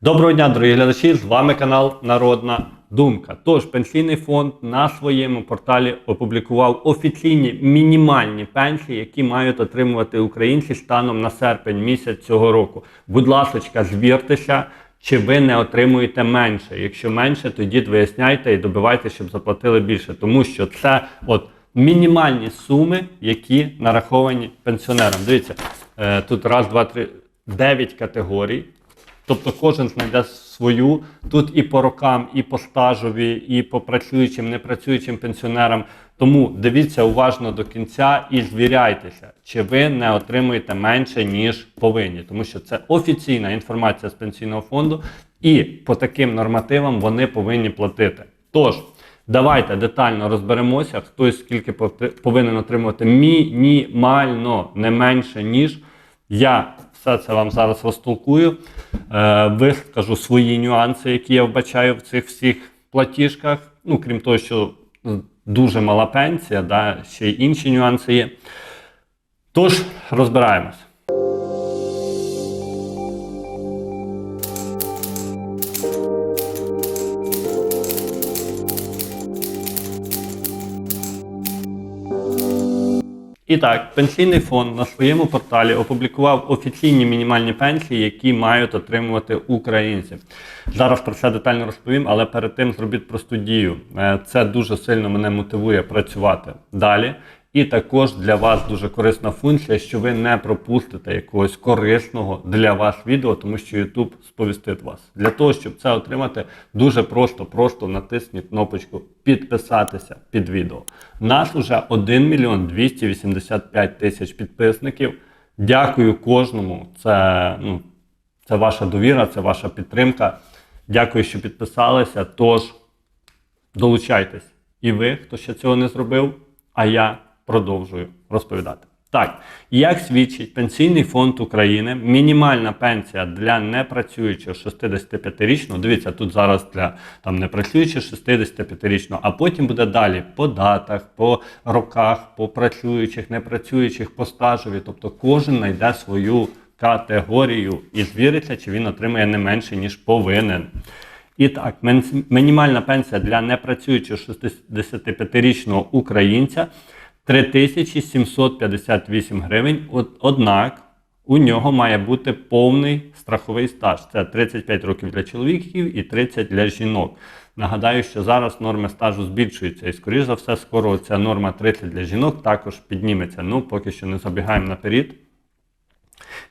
Доброго дня, дорогі глядачі! З вами канал Народна Думка. Тож пенсійний фонд на своєму порталі опублікував офіційні мінімальні пенсії, які мають отримувати українці станом на серпень місяць цього року. Будь ласка, звіртеся, чи ви не отримуєте менше. Якщо менше, то йдіть виясняйте і добивайте, щоб заплатили більше, тому що це от мінімальні суми, які нараховані пенсіонерам. Дивіться, е, тут раз, два, три, дев'ять категорій. Тобто кожен знайде свою тут і по рокам, і по стажові, і по працюючим, непрацюючим пенсіонерам. Тому дивіться уважно до кінця і звіряйтеся, чи ви не отримуєте менше, ніж повинні, тому що це офіційна інформація з пенсійного фонду, і по таким нормативам вони повинні платити. Тож. Давайте детально розберемося, хто і скільки повинен отримувати мінімально не менше, ніж я все це вам зараз розтолкую. Е, вискажу свої нюанси, які я вбачаю в цих всіх платіжках. Ну, крім того, що дуже мала пенсія, да, ще й інші нюанси є. Тож, розбираємось. І так, пенсійний фонд на своєму порталі опублікував офіційні мінімальні пенсії, які мають отримувати українці. Зараз про це детально розповім, але перед тим зробіть просту дію. Е, Це дуже сильно мене мотивує працювати далі. І також для вас дуже корисна функція, що ви не пропустите якогось корисного для вас відео, тому що YouTube сповістить вас. Для того, щоб це отримати, дуже просто, просто натисніть кнопочку підписатися під відео. Нас уже 1 мільйон 285 тисяч підписників. Дякую кожному. Це, ну, це ваша довіра, це ваша підтримка. Дякую, що підписалися. Тож долучайтесь. І ви, хто ще цього не зробив, а я продовжую розповідати. Так, як свідчить Пенсійний фонд України, мінімальна пенсія для непрацюючого 65-річного, дивіться, тут зараз для там непрацюючого 65-річного, а потім буде далі по датах, по роках, по працюючих, непрацюючих, по стажові. Тобто кожен знайде свою категорію і звіриться, чи він отримає не менше, ніж повинен. І так, мінімальна пенсія для непрацюючого 65-річного українця 3758 гривень. Однак у нього має бути повний страховий стаж. Це 35 років для чоловіків і 30 для жінок. Нагадаю, що зараз норми стажу збільшуються, і, скоріш за все, скоро ця норма 30 для жінок також підніметься. Ну, поки що не забігаємо наперед.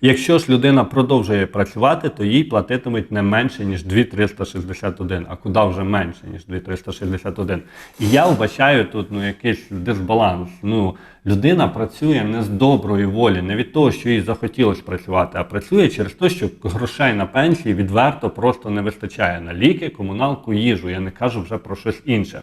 Якщо ж людина продовжує працювати, то їй платитимуть не менше, ніж 2,361. А куди вже менше, ніж 2,361? І я вбачаю тут ну, якийсь дисбаланс. Ну, людина працює не з доброї волі, не від того, що їй захотілося працювати, а працює через те, що грошей на пенсії відверто просто не вистачає на ліки, комуналку, їжу. Я не кажу вже про щось інше.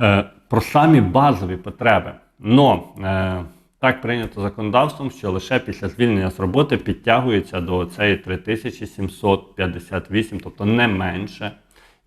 Е, про самі базові потреби. Но е, так прийнято законодавством, що лише після звільнення з роботи підтягується до цієї 3758, тобто не менше,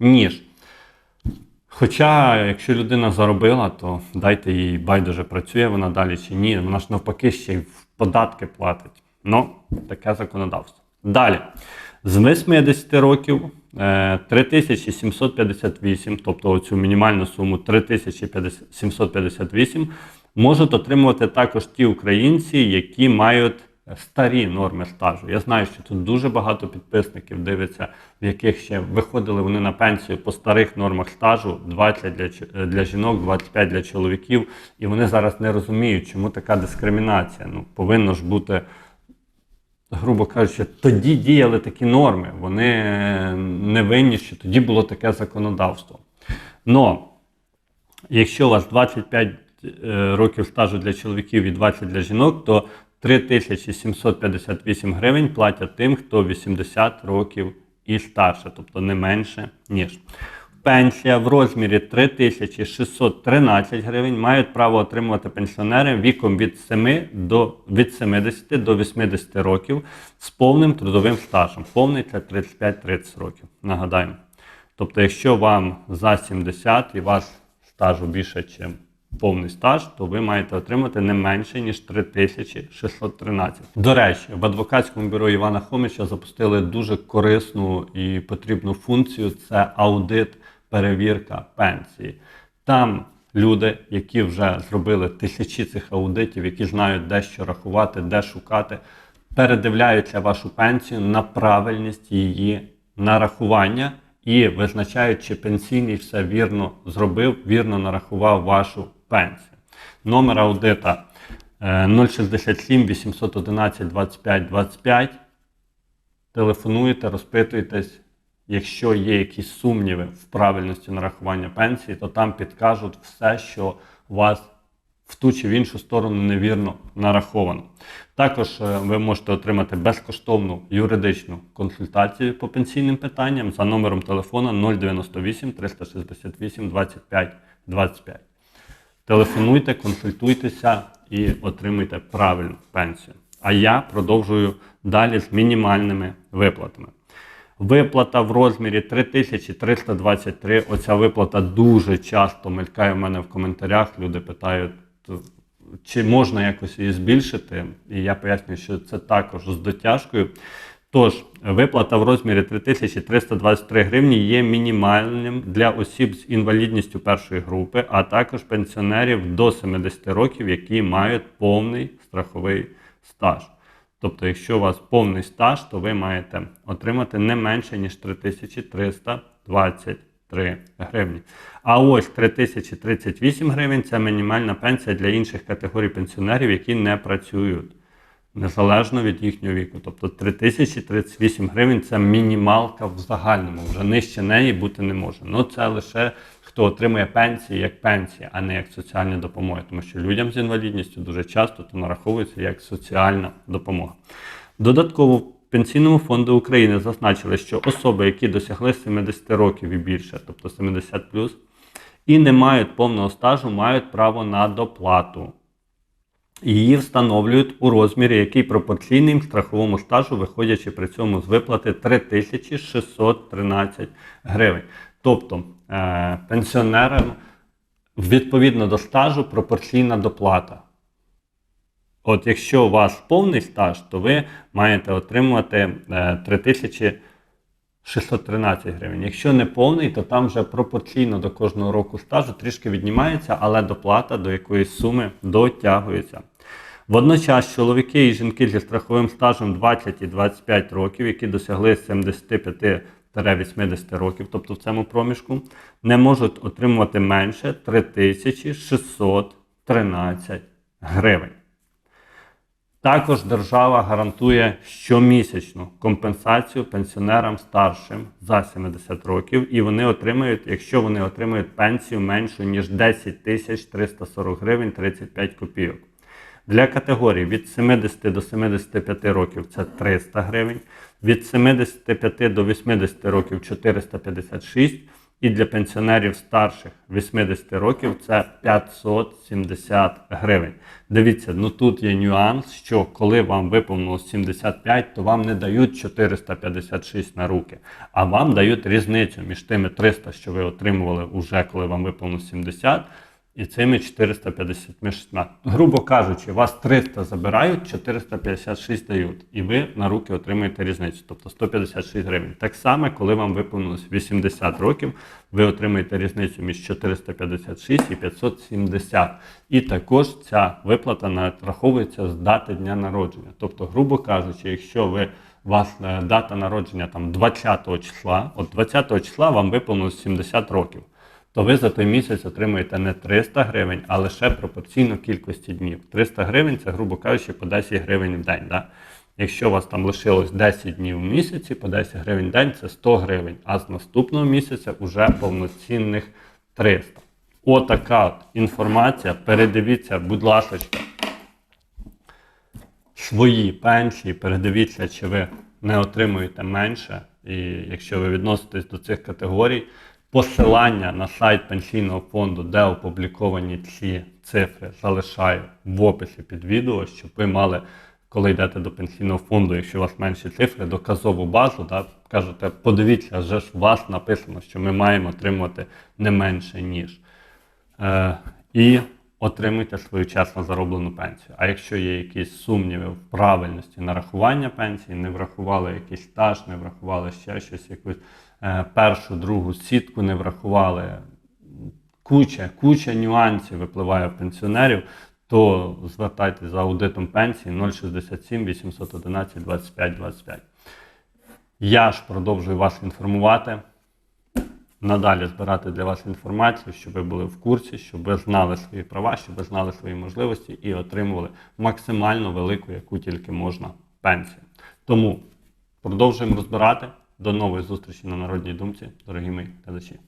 ніж. Хоча, якщо людина заробила, то дайте їй байдуже працює вона далі чи ні. Вона ж навпаки ще й в податки платить. Ну, таке законодавство. Далі. З 80 років е, 3758, тобто оцю мінімальну суму 3758, можуть отримувати також ті українці, які мають старі норми стажу. Я знаю, що тут дуже багато підписників дивиться, в яких ще виходили вони на пенсію по старих нормах стажу 20 для, для жінок, 25 для чоловіків. І вони зараз не розуміють, чому така дискримінація. Ну, повинно ж бути грубо кажучи, тоді діяли такі норми. Вони не винні, що тоді було таке законодавство. Но якщо у вас 25 е, років стажу для чоловіків і 20 для жінок, то 3758 гривень платять тим, хто 80 років і старше, тобто не менше, ніж. Пенсія в розмірі 3613 гривень мають право отримувати пенсіонери віком від 7 до від 70 до 80 років з повним трудовим стажем. Повний це 35-30 років. Нагадаємо. Тобто, якщо вам за 70 і вас стажу більше, ніж повний стаж, то ви маєте отримати не менше, ніж 3613. До речі, в адвокатському бюро Івана Хомича запустили дуже корисну і потрібну функцію це аудит, перевірка пенсії. Там люди, які вже зробили тисячі цих аудитів, які знають, де що рахувати, де шукати, передивляються вашу пенсію на правильність її нарахування і визначають, чи пенсійний все вірно зробив, вірно нарахував вашу пенсію. Номер аудита е, 067 811 25 25. Телефонуєте, розпитуєтесь. Якщо є якісь сумніви в правильності нарахування пенсії, то там підкажуть все, що у вас в ту чи в іншу сторону невірно нараховано. Також е, ви можете отримати безкоштовну юридичну консультацію по пенсійним питанням за номером телефона 098 368 25 25. Телефонуйте, консультуйтеся і отримуйте правильну пенсію. А я продовжую далі з мінімальними виплатами. Виплата в розмірі 3323. Оця виплата дуже часто мелькає в мене в коментарях. Люди питають, чи можна якось її збільшити. І я пояснюю, що це також з дотяжкою. Тож, виплата в розмірі 3323 гривні є мінімальним для осіб з інвалідністю першої групи, а також пенсіонерів до 70 років, які мають повний страховий стаж. Тобто, якщо у вас повний стаж, то ви маєте отримати не менше, ніж 3323 гривні. А ось 3038 гривень це мінімальна пенсія для інших категорій пенсіонерів, які не працюють незалежно від їхнього віку. Тобто 3038 гривень це мінімалка в загальному, вже нижче неї бути не може. Ну це лише хто отримує пенсії як пенсія, а не як соціальні допомоги. Тому що людям з інвалідністю дуже часто то нараховується як соціальна допомога. Додатково в Пенсійному фонду України зазначили, що особи, які досягли 70 років і більше, тобто 70 і не мають повного стажу, мають право на доплату. Її встановлюють у розмірі, який пропорційний страховому стажу, виходячи при цьому з виплати 3613 гривень. Тобто е, пенсіонерам відповідно до стажу пропорційна доплата. От якщо у вас повний стаж, то ви маєте отримувати е, 3613 гривень. Якщо не повний, то там вже пропорційно до кожного року стажу трішки віднімається, але доплата до якоїсь суми дотягується. Водночас чоловіки і жінки зі страховим стажем 20 і 25 років, які досягли 75 80 років, тобто в цьому проміжку, не можуть отримувати менше 3613 гривень. Також держава гарантує щомісячну компенсацію пенсіонерам старшим за 70 років, і вони отримають, якщо вони отримують пенсію меншу ніж 10 тисяч 340 гривень 35 копійок. Для категорій від 70 до 75 років це 300 гривень, від 75 до 80 років 456 і для пенсіонерів старших 80 років це 570 гривень. Дивіться, ну тут є нюанс, що коли вам виповнилось 75, то вам не дають 456 на руки, а вам дають різницю між тими 300, що ви отримували уже, коли вам виповнилось 70, і цими 456. Грубо кажучи, вас 300 забирають, 456 дають, і ви на руки отримуєте різницю, тобто 156 гривень. Так само, коли вам виповнилось 80 років, ви отримаєте різницю між 456 і 570. І також ця виплата нараховується з дати дня народження. Тобто, грубо кажучи, якщо ви у вас е, дата народження там 20 числа, от 20 числа вам виповнилось 70 років то ви за той місяць отримуєте не 300 гривень, а лише пропорційно кількості днів. 300 гривень це, грубо кажучи, по 10 гривень в день. Да? Якщо у вас там лишилось 10 днів в місяці, по 10 гривень в день це 100 гривень, а з наступного місяця вже повноцінних 300. Отака от інформація. Передивіться, будь ласка, свої пенсії, передивіться, чи ви не отримуєте менше. І якщо ви відноситесь до цих категорій, Посилання на сайт пенсійного фонду, де опубліковані ці цифри, залишаю в описі під відео, щоб ви мали, коли йдете до пенсійного фонду, якщо у вас менші цифри, доказову базу, да, кажете, подивіться, вже ж у вас написано, що ми маємо отримувати не менше, ніж. Е, І отримуйте свою чесно зароблену пенсію. А якщо є якісь сумніви в правильності нарахування пенсії, не врахували якийсь стаж, не врахували ще щось, якусь першу, другу сітку не врахували, куча, куча нюансів випливає в пенсіонерів, то звертайтеся за аудитом пенсії 067 811 25 25. Я ж продовжую вас інформувати, надалі збирати для вас інформацію, щоб ви були в курсі, щоб ви знали свої права, щоб ви знали свої можливості і отримували максимально велику, яку тільки можна пенсію. Тому продовжуємо розбирати. До нової зустрічі на Народній думці, дорогі мої глядачі.